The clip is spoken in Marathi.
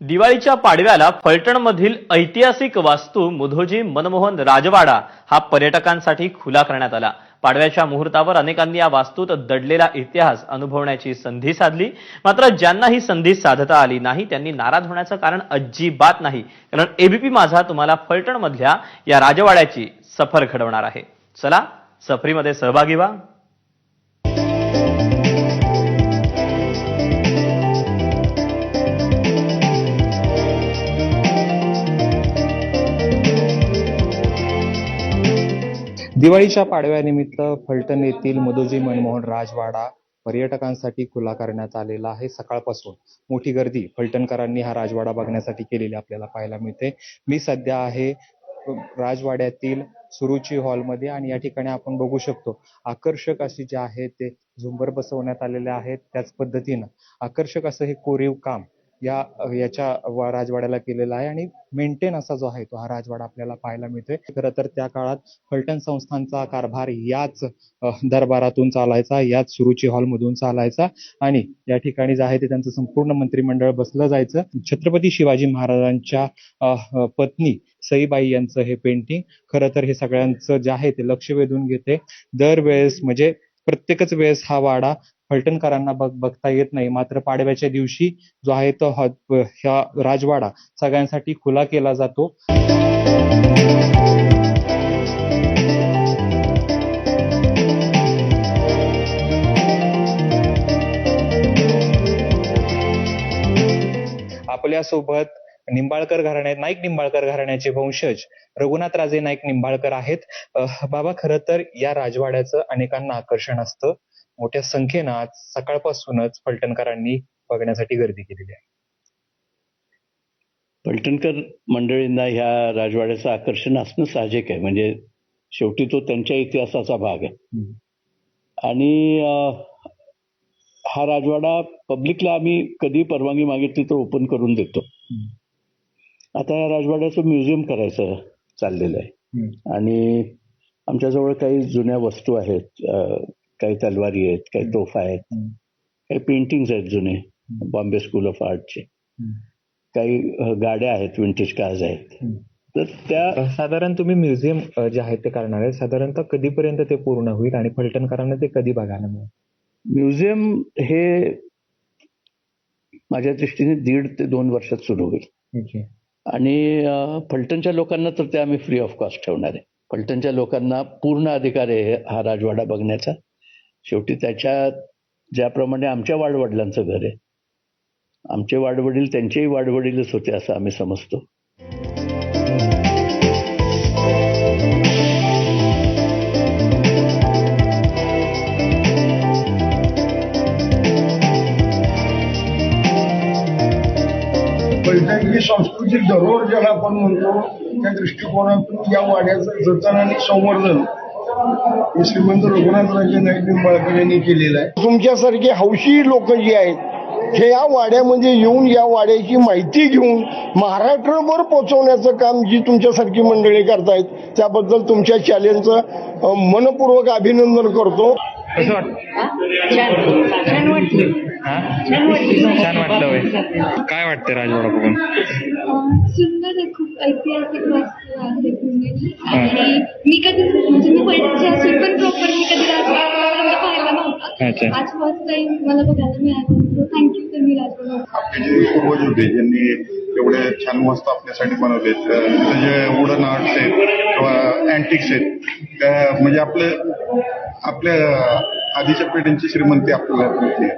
दिवाळीच्या पाडव्याला फलटणमधील ऐतिहासिक वास्तू मुधोजी मनमोहन राजवाडा हा पर्यटकांसाठी खुला करण्यात आला. पाडव्याच्या मुहूर्तावर अनेकांनी या वास्तूत दडलेला इतिहास अनुभवण्याची संधी साधली. मात्र ज्यांना ही संधी साधता आली नाही त्यांनी नाराज होण्याचं कारण अजिबात नाही. कारण एबीपी माझा तुम्हाला फलटणमधल्या या राजवाड्याची सफर घडवणार आहे. चला सफरीमध्ये सहभागी व्हा. दिवाळीच्या पाडव्यानिमित्त फलटण येथील मधोजी मनमोहन राजवाडा पर्यटकांसाठी खुला करण्यात आलेला आहे. सकाळपासून मोठी गर्दी फलटणकरांनी हा राजवाडा बघण्यासाठी केलेली आपल्याला पाहायला मिळते. मी सध्या आहे राजवाड्यातील सुरुची हॉलमध्ये आणि या ठिकाणी आपण बघू शकतो आकर्षक असे जे आहे ते झुंबर बसवण्यात आलेले आहेत. त्याच पद्धतीनं आकर्षक असं हे कोरीव काम या याच्या वा- राजवाड्याला केलेला आहे आणि मेंटेन असा जो आहे तो हा राजवाडा आपल्याला पाहायला मिळतोय. खरं तर त्या काळात फलटण संस्थांचा कारभार याच दरबारातून चालायचा याच सुरुची हॉलमधून चालायचा आणि या ठिकाणी जे आहे ते त्यांचं संपूर्ण मंत्रिमंडळ बसलं जायचं. छत्रपती शिवाजी महाराजांच्या पत्नी सईबाई यांचं हे पेंटिंग खरं तर हे सगळ्यांचं जे आहे ते लक्ष वेधून घेते. दरवेळेस म्हणजे प्रत्येकच वेळेस हा वाडा फलटणकरांना बघ बघता येत नाही. मात्र पाडव्याच्या दिवशी जो आहे तो हा ह्या राजवाडा सगळ्यांसाठी खुला केला जातो. आपल्यासोबत निंबाळकर घराण्यात नाईक निंबाळकर घराण्याचे वंशज रघुनाथ राजे नाईक निंबाळकर आहेत. बाबा खरं तर या राजवाड्याचं अनेकांना आकर्षण असतं. मोठ्या संख्येनं आज सकाळपासूनच फलटणकरांनी बघण्यासाठी गर्दी केलेली आहे पलटणकर मंडळींना ह्या राजवाड्याचं आकर्षण असणं साहजिक आहे म्हणजे शेवटी तो त्यांच्या इतिहासाचा भाग आहे. आणि हा राजवाडा पब्लिकला आम्ही कधी परवानगी मागितली तर ओपन करून देतो. आता या राजवाड्याचं म्युझियम करायचं चाललेलं आहे. आणि आमच्याजवळ काही जुन्या वस्तू आहेत काही तलवारी आहेत काही. तोफा आहेत. काही पेंटिंग्स आहेत जुने बॉम्बे स्कूल ऑफ आर्टचे. काही गाड्या आहेत विंटेज कार्स आहेत. तर त्या साधारण तुम्ही म्युझियम जे आहे ते करणार आहे साधारणतः कधीपर्यंत ते पूर्ण होईल आणि फलटणकरांना ते कधी बघायला मिळेल म्युझियम हे माझ्या दृष्टीने दीड ते दोन वर्षात सुरू होईल. आणि फलटणच्या लोकांना तर ते आम्ही फ्री ऑफ कॉस्ट ठेवणार आहे फलटणच्या लोकांना पूर्ण अधिकार आहे हा राजवाडा बघण्याचा शेवटी त्याच्या ज्याप्रमाणे आमच्या वाडवडिलांचं घर आहे. आमचे वाडवडील त्यांचेही वाडवडीलच होते असं आम्ही समजतो. फलटणची सांस्कृतिक धरोहर ज्याला आपण म्हणतो त्या दृष्टिकोनातून या वाड्याचं जतन आणि संवर्धन हे श्रीमंत रघुनाथराजे नाईक निंबाळकर यांनी केलेलं आहे. तुमच्यासारखे हौशी लोक जे आहेत हे या वाड्यामध्ये येऊन या वाड्याची माहिती घेऊन महाराष्ट्रभर पोहोचवण्याचं काम जी तुमच्यासारखी मंडळी करतायत त्याबद्दल तुमच्या चॅलेंजचं मनपूर्वक अभिनंदन करतो. कसं वाटतं छान वाटलं? छान वाटलं होय. काय वाटतं राजवाडा बघून सुंदर आहे खूप ऐतिहासिक वास्तू आहे पुणे आणि मी कधी म्हणजे मी असून पण प्रॉपर मी कधी राजवाडा पाहिला नव्हता अच्छा. आज फर्स्ट टाइम मला बघायला मिळालं थँक्यू तुम्ही आपले जे पूर्वज होते ज्यांनी एवढे छान वस्तू आपल्यासाठी बनवलेत तिथे जे वुडन आर्ट्स आहेत किंवा अँटिक्स आहेत त्या म्हणजे आपले आपल्या आधीच्या पिढींची श्रीमंती आपल्याला मिळते.